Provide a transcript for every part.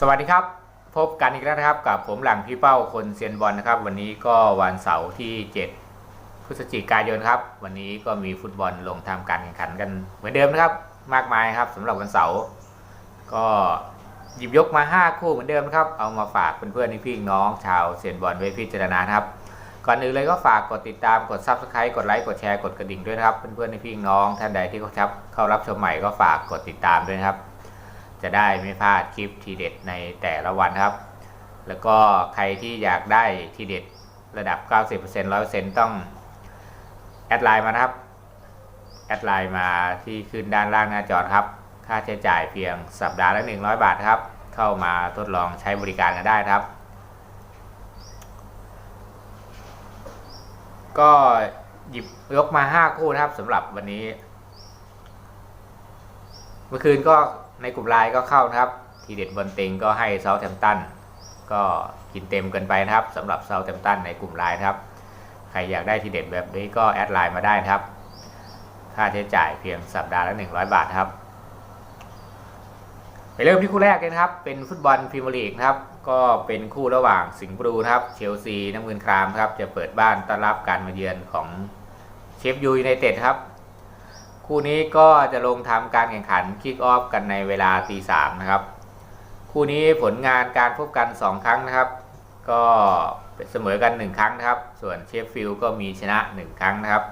สวัสดีครับ พบกันอีกแล้วนะครับ กับผมหลังพี่เป้าคนเซียนบอลนะครับ วันนี้ก็วันเสาร์ที่ 7 พฤศจิกายนครับ วันนี้ก็มีฟุตบอลลงทำการแข่งขันกันเหมือนเดิมนะครับ มากมายครับสำหรับวันเสาร์ก็หยิบยกมา 5 คู่เหมือนเดิมนะครับ เอามาฝากเพื่อนๆพี่น้องชาวเซียนบอลไว้พิจารณาครับ ก่อนอื่นเลยก็ฝากกดติดตามกด Subscribe กดไลค์กดแชร์กดกระดิ่งด้วยนะครับเพื่อนๆพี่น้องท่านใดที่เขาชับเข้ารับชมใหม่ก็ฝากกดติดตามด้วยครับ จะได้ไม่พลาดคลิปทีเด็ดในแต่ละวันครับ แล้วก็ใครที่อยากได้ทีเด็ดระดับ 90% 100%ต้องแอดไลน์มาครับ แอดไลน์มาที่ขึ้นด้านล่างหน้าจอครับ ค่าใช้จ่ายเพียงสัปดาห์ละ 100 บาทครับ เข้ามาทดลองใช้บริการกันได้ครับ ก็หยิบยกมา 5 คู่นะครับสำหรับวันนี้ เมื่อคืนก็ ในกลุ่มไลน์ก็เข้านะครับ ทีเด็ดบนเต็งก็ให้เซาแทมตันก็กินเต็มกินไปนะครับสำหรับเซาแทมตันในกลุ่มไลน์ครับใครอยากได้ทีเด็ดแบบนี้ก็แอดไลน์มาได้นะครับ ค่าใช้จ่ายเพียงสัปดาห์ละ100 บาทครับไปเริ่มที่คู่แรกเลยนะครับ เป็นฟุตบอลพรีเมียร์ลีกครับ ก็เป็นคู่ระหว่างสิงห์บลูนะครับ เชลซีน้ำเงินครามครับ จะเปิดบ้านต้อนรับการมาเยือนของเชฟยูไนเต็ดครับ คู่นี้ก็จะลงทำการแข่งขันคิกออฟกันในเวลาตีสามนะครับ คู่นี้ผลงานการพบกัน 2 ครั้งนะครับ ก็เสมอกัน 1 ครั้งนะครับ ส่วนเชฟฟิลด์ก็มีชนะ 1 ครั้งนะครับ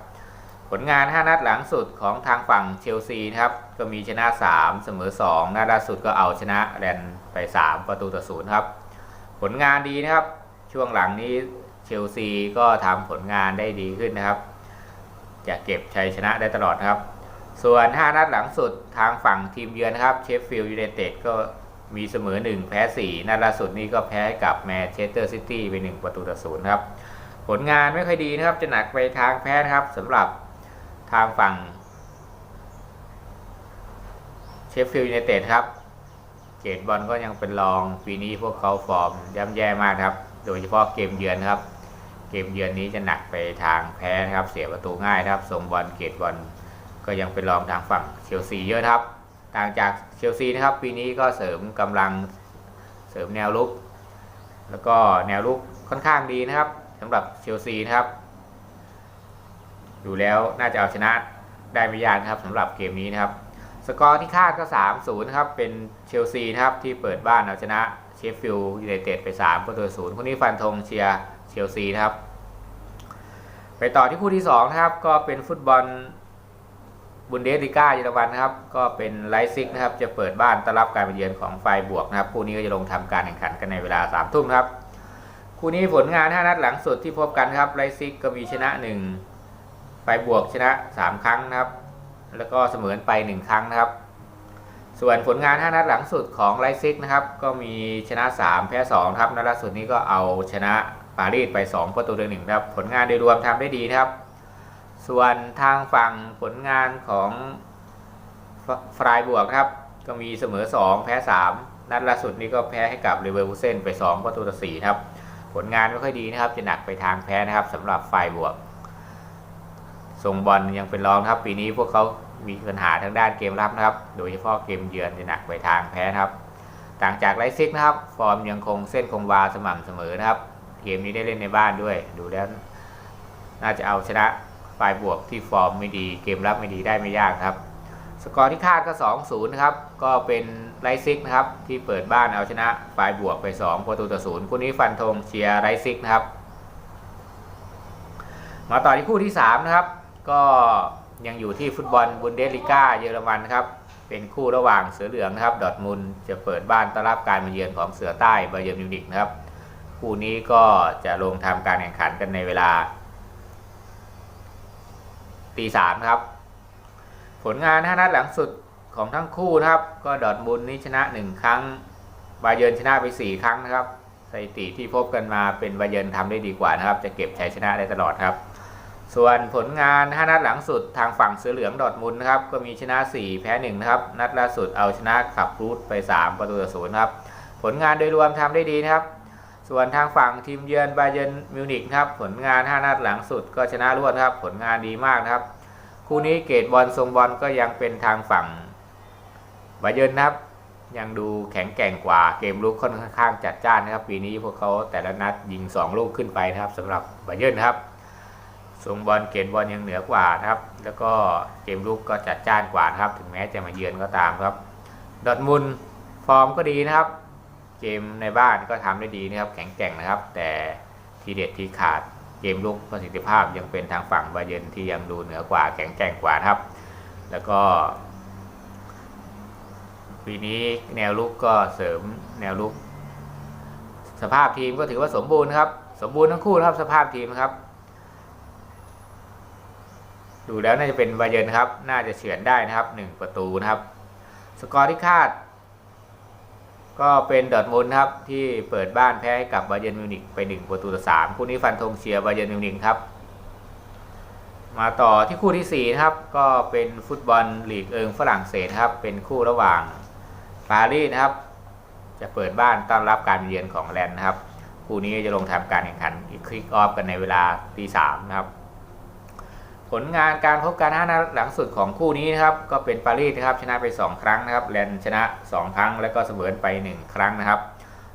ผลงาน 5 นัดหลังสุดของทางฝั่งเชลซีนะครับ ก็มีชนะ 3 เสมอ2นัดล่าสุดก็เอาชนะแรนไป 3 ประตูต่อศูนย์ครับ ผลงานดีนะครับ ช่วงหลังนี้เชลซีก็ทำผลงานได้ดีขึ้นนะครับ จะเก็บชัยชนะได้ตลอดนะครับ ส่วน 5 นัดหลังสุดทางฝั่งทีมเยือนนะครับเชฟฟิลด์ยูไนเต็ดก็มีเสมอ 1 แพ้ 4 นัดล่าสุดนี้ก็แพ้กับแมนเชสเตอร์ซิตี้ไป 1 ประตูต่อศูนย์ครับ ผลงานไม่ค่อยดีนะครับ จะหนักไปทางแพ้นะครับสำหรับทางฝั่งเชฟฟิลด์ยูไนเต็ดครับ เกตบอลก็ยังเป็นรองปีนี้พวกเขาฟอร์มย่ำแย่มากครับ โดยเฉพาะเกมเยือนครับ เกมเยือนนี้จะหนักไปทางแพ้นะครับ เสียประตูง่ายครับส่งบอลเกตบอล ก็ยังเป็นรองทางฝั่งเชลซีเยอะครับ ต่างจากเชลซีนะครับ ปีนี้ก็เสริมกำลังเสริมแนวลุก แล้วก็แนวลุกค่อนข้างดีนะครับสำหรับเชลซีนะครับ ดูแล้วน่าจะเอาชนะได้ไม่ยากนะครับสำหรับเกมนี้นะครับ สกอร์ที่คาดก็ 3-0นะครับ เป็นเชลซีนะครับที่เปิดบ้านเอาชนะเชฟฟิลด์ยูไนเต็ดไป3ประตูศูนย์คนนี้ฟันธงเชียร์เชลซีนะครับ ไปต่อที่คู่ที่2นะครับก็เป็นฟุตบอล บุนเดสลิก้าเยอรมันนะครับ ก็เป็นไลซิกนะครับ จะเปิดบ้านต้อนรับการมาเยือนของไฟบวกนะครับ คู่นี้ก็จะลงทำการแข่งขันกันในเวลา3ามทุ่มครับ คู่นี้ผลงาน 5 นัดหลังสุดที่พบกันครับไลซิกก็มีชนะ 1 ไฟบวกชนะ 3 ครั้งนะครับ แล้วก็เสมอไป 1 ครั้งนะครับ ส่วนผลงาน 5 นัดหลังสุดของไลซิกนะครับ ก็มีชนะ 3 แพ้2ครับ นัดล่าสุดนี้ก็เอาชนะปารีสไป 2 ประตูต่อหนึ่งครับ ผลงานโดยรวมทำได้ดีนะครับ ส่วนทางฝั่งผลงานของฟฟรายบวกครับ ก็มีเสมอ 2 แพ้ 3 นัดล่าสุดนี้ก็แพ้ให้กับเลเวอร์คูเซนไป 2 ประตูต่อ4ครับ ผลงานไม่ค่อยดีนะครับ จะหนักไปทางแพ้นะครับสำหรับฝ่ายบวก ส่งบอลยังเป็นรองครับ ปีนี้พวกเขามีปัญหาทางด้านเกมรับนะครับ โดยเฉพาะเกมเยือนจะหนักไปทางแพ้นะครับ ต่างจากไลซิกนะครับ ฟอร์มยังคงเส้นคงวาสม่ำเสมอนะครับ เกมนี้ได้เล่นในบ้านด้วย ดูแล้วน่าจะเอาชนะ ฝ่ายบวกที่ฟอร์มไม่ดีเกมรับไม่ดีได้ไม่ยากครับ สกอร์ที่คาดก็ 2-0นะครับก็เป็นไลซิกนะครับที่เปิดบ้านเอาชนะฝ่ายบวกไป 2 ประตูต่อศูนย์คู่นี้ฟันธงเชียร์ไลซิกนะครับ มาต่อที่คู่ที่3นะครับก็ยังอยู่ที่ฟุตบอลบุนเดสลิก้าเยอรมันนะครับเป็นคู่ระหว่างเสือเหลืองนะครับดอทมุนด์จะเปิดบ้านต้อนรับการมาเยือนของเสือใต้บาเยิร์นมิวนิกนะครับคู่นี้ก็จะลงทำการแข่งขันกันในเวลา ตีสามครับ ผลงาน5นัดหลังสุดของทั้งคู่นะครับ ก็ดอร์ทมุนด์นี่ชนะ1ครั้งบาเยินชนะไป4ครั้งนะครับสถิติที่พบกันมาเป็นบาเยินทำได้ดีกว่านะครับ จะเก็บชัยชนะได้ตลอดครับ ส่วนผลงาน5นัดหลังสุดทางฝั่งเสือเหลืองดอร์ทมุนด์นะครับ ก็มีชนะ4แพ้1นะครับ นัดล่าสุดเอาชนะขับรูทไป3ประตูต่อศูนย์ครับ ผลงานโดยรวมทำได้ดีนะครับ ส่วนทางฝั่งทีมเยือนบาเยนมิวนิกครับผลงาน 5 นัดหลังสุดก็ชนะรวดครับ ผลงานดีมากนะครับ คู่นี้เกตบอลทรงบอลก็ยังเป็นทางฝั่งบาเยนนะครับยังดูแข็งแกร่งกว่าเกมลุกค่อนข้างจัดจ้านนะครับ ปีนี้พวกเขาแต่ละนัดยิง 2 ลูกขึ้นไปนะครับสำหรับบาเยนครับทรงบอลเกณฑ์บอลยังเหนือกว่านะครับ แล้วก็เกมลุกก็จัดจ้านกว่านะครับ ถึงแม้จะมาเยือนก็ตามครับดอทมุนฟอร์มก็ดีนะครับ เกมในบ้านก็ทำได้ดีนะครับ แข็งแกร่งนะครับ แต่ทีเด็ดทีขาดเกมลุกประสิทธิภาพยังเป็นทางฝั่งบาเยนที่ยังดูเหนือกว่าแข็งแกร่งกว่าครับ แล้วก็ปีนี้แนวลุกก็เสริมแนวลุก สภาพทีมก็ถือว่าสมบูรณ์นะครับ สมบูรณ์ทั้งคู่นะครับ สภาพทีมครับ ดูแล้วน่าจะเป็นบาเยนครับ น่าจะเฉือนได้นะครับหนึ่งประตูนะครับ สกอร์ที่คาด ก็เป็นดอร์ทมุนด์ครับที่เปิดบ้านแพ้ให้กับบาเยนมิวนิกไป 1 ประตูต่อ3คู่นี้ฟันธงเชียร์บาเยนมิวนิกครับ มาต่อที่คู่ที่4นะครับก็เป็นฟุตบอลลีกเอิงฝรั่งเศสครับเป็นคู่ระหว่างปารีสนะครับ จะเปิดบ้านต้อนรับการเยือนของแลนด์นะครับ คู่นี้จะลงทำการแข่งขันอีกคลิกออฟกันในเวลาตีสามนะครับ ผลงานการพบกันห้านัดหลังสุดของคู่นี้นะครับ ก็เป็นปารีสนะครับชนะไป 2 ครั้งนะครับแลนชนะ 2 ครั้ง แล้วก็เสมอไป 1 ครั้งนะครับ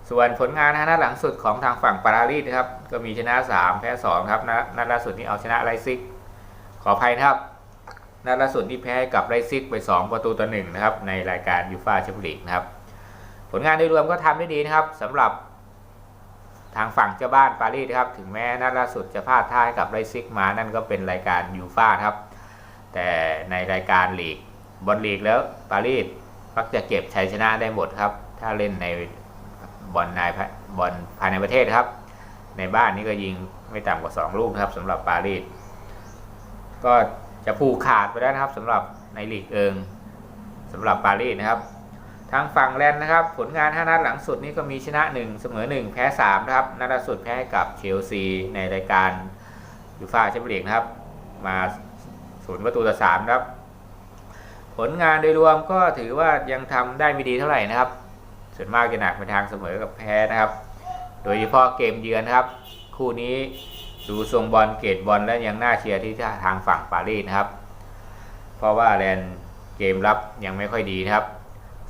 ส่วนผลงานห้านัดหลังสุดของทางฝั่งปารีสนะครับ ก็มีชนะ 3 แพ้2ครับนัดล่าสุดนี้เอาชนะไลซิก ขออภัยนะครับนัดล่าสุดที่แพ้กับไลซิกไป 2 ประตูต่อ1นะครับในรายการยูฟ่าแชมเปี้ยนลีกนะครับผลงานโดยรวมก็ทำได้ดีนะครับสำหรับ ทางฝั่งเจ้าบ้านปารีสครับ ถึงแม้นัดล่าสุดจะพลาดท่าให้กับไลซิกมา นั่นก็เป็นรายการยูฟาครับ แต่ในรายการลีกบอลลีกแล้วปารีสมักจะเก็บชัยชนะได้หมดครับ ถ้าเล่นในบอลในบอลภายในประเทศครับ ในบ้านนี้ก็ยิงไม่ต่ำกว่า 2 ลูกครับสำหรับปารีสก็จะผูกขาดไปแล้วนะครับสำหรับในลีกเอิงสำหรับปารีสนะครับ ทางฝั่งแลนด์นะครับ ผลงาน5นัดหลังสุดนี้ก็มีชนะ 1 เสมอ 1 แพ้3นะครับนัดล่าสุดแพ้กับเชลซีในรายการยูฟ่าแชมเปี้ยนลีกนะครับ มาศูนย์ประตูต่อ3นะครับ ผลงานโดยรวมก็ถือว่ายังทำได้ไม่ดีเท่าไหร่นะครับ ส่วนมากจะหนักไปทางเสมอกับแพ้นะครับ โดยเฉพาะเกมเยือนครับ คู่นี้ดูทรงบอลเกตบอลและยังน่าเชียร์ที่ทางฝั่งปารีสนะครับ เพราะว่าแลนด์เกมรับยังไม่ค่อยดีนะครับ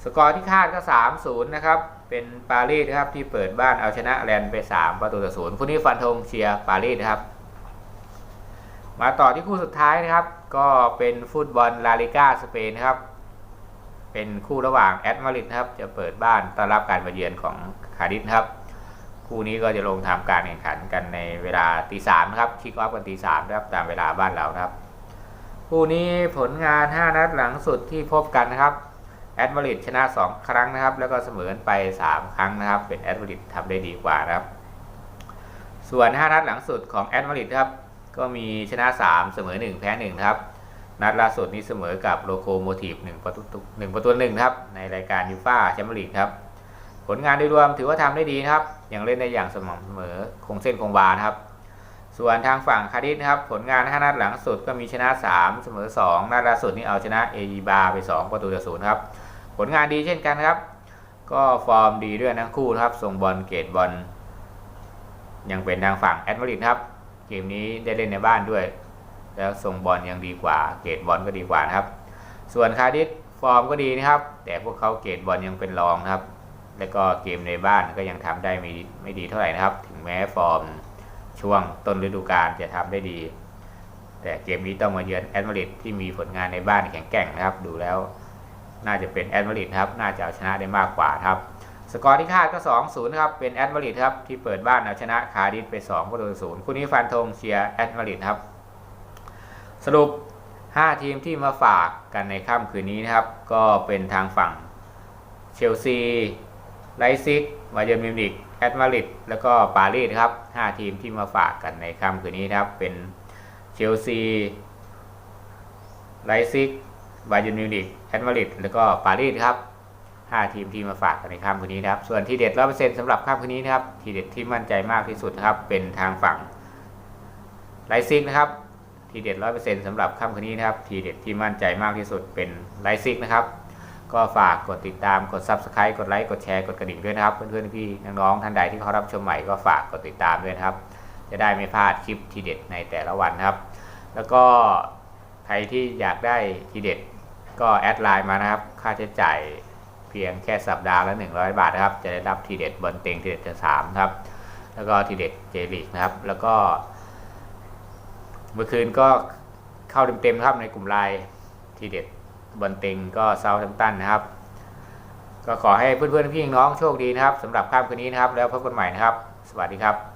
สกอร์ที่คาดก็ 3-0 นะครับ เป็นปารีสนะครับที่เปิดบ้านเอาชนะแลนด์ไป 3 ประตูต่อศูนย์คู่นี้ฟันธงเชียร์ปารีสนะครับ มาต่อที่คู่สุดท้ายนะครับ ก็เป็นฟุตบอลลาลิก้าสเปนนะครับ เป็นคู่ระหว่างแอตมาริดนะครับ จะเปิดบ้านต้อนรับการมาเยือนของคาดิสครับ คู่นี้ก็จะลงทำการแข่งขันกันในเวลาตีสามครับคิกออฟกันตีสามนะครับตามเวลาบ้านเรานะครับ คู่นี้ผลงาน 5 นัดหลังสุดที่พบกันนะครับ แอดมาริดชนะ 2 ครั้งนะครับ แล้วก็เสมอไป 3 ครั้งนะครับ เป็นแอดมาริดทำได้ดีกว่านะครับ ส่วน 5 นัดหลังสุดของแอดมาริดครับก็มีชนะ 3 เสมอ 1 แพ้ 1 นะครับ นัดล่าสุดนี้เสมอกับโลโคโมทีฟ1ประตู1ประตู1นะครับ ในรายการยูฟ่าแชมเปี้ยนลีกครับ ผลงานโดยรวมถือว่าทำได้ดีนะครับ ยังเล่นได้อย่างสม่ำเสมอคงเส้นคงวานะครับ ส่วนทางฝั่งคาดิสนะครับ ผลงาน 5 นัดหลังสุดก็มีชนะ 3 เสมอ 2 นัดล่าสุดนี่เอาชนะเอยีบาไป 2 ประตูต่อศูนย์ครับ ผลงานดีเช่นกันครับ ก็ฟอร์มดีด้วยทั้งคู่นะครับส่งบอลเกตบอลยังเป็นทางฝั่งแอดมาริดครับ เกมนี้ได้เล่นในบ้านด้วย แล้วส่งบอลยังดีกว่า เกตบอลก็ดีกว่านะครับ ส่วนคาดิสฟอร์มก็ดีนะครับ แต่พวกเขาเกตบอลยังเป็นรองนะครับ แล้วก็เกมในบ้านก็ยังทำได้ไม่ไม่ดีเท่าไหร่นะครับ ถึงแม้ฟอร์มช่วงต้นฤดูกาลจะทำได้ดี แต่เกมนี้ต้องมาเยือนแอดมาริดที่มีผลงานในบ้านแข็งแกร่งนะครับ ดูแล้ว น่าจะเป็นแอดมาริดครับ น่าจะเอาชนะได้มากกว่าครับ สกอร์ที่คาดก็2-0นะครับ เป็นแอดมาริดครับ ที่เปิดบ้านเอาชนะคาร์ดิสไป2ประตูศูนย์คู่นี้ฟันธงเชียร์แอดมาริดครับ สรุป 5 ทีมที่มาฝากกันในค่ำคืนนี้นะครับ ก็เป็นทางฝั่งเชลซีไลซิกมาเยือนมิวนิกแอตมาริดแล้วก็ปารีสครับ 5 ทีมที่มาฝากกันในค่ำคืนนี้นะครับ เป็นเชลซีไลซิก บาเยิร์นมิวนิกแอตมาริดแล้วก็ปารีสครับ5 ทีมที่มาฝากกันในค่ำคืนนี้นะครับส่วนทีเด็ดร้อเปอร์เซ็นต์สำหรับค่ำคืนนี้นะครับทีเด็ดที่มั่นใจมากที่สุดนะครับเป็นทางฝั่งไลซิกนะครับทีเด็ดร้อยเปอร์เซ็นต์สำหรับค่ำคืนนี้นะครับทีเด็ดที่มั่นใจมากที่สุดเป็นไลซิกนะครับก็ฝากกดติดตามกด Subscribe กดไลค์กดแชร์กดกระดิ่งด้วยนะครับ เพื่อนๆพี่น้องๆท่านใดที่เขารับชมใหม่ก็ฝากกดติดตามด้วยนะครับ จะได้ไม่พลาดคลิปทีเด็ดในแต่ละวันครับ แล้วก็ รที่อยากได้ทีเด็ดก็แอดไลน์มานะครับ ค่าใช้จ่ายเพียงแค่สัปดาห์ละ 100 บาทนะครับ จะได้รับทีเด็ดบอลเต็งทีเด็ดสามครับ แล้วก็ทีเด็ดเจลีกนะครับ แล้วก็ เมื่อคืนก็เข้าเต็มๆครับในกลุ่มไลน์ทีเด็ดบอลเต็งก็เซาท์แฮมป์ตันนะครับ ก็ขอให้เพื่อนๆพี่น้องโชคดีนะครับสำหรับค่ำคืนนี้นะครับ แล้วพบกันใหม่นะครับ สวัสดีครับ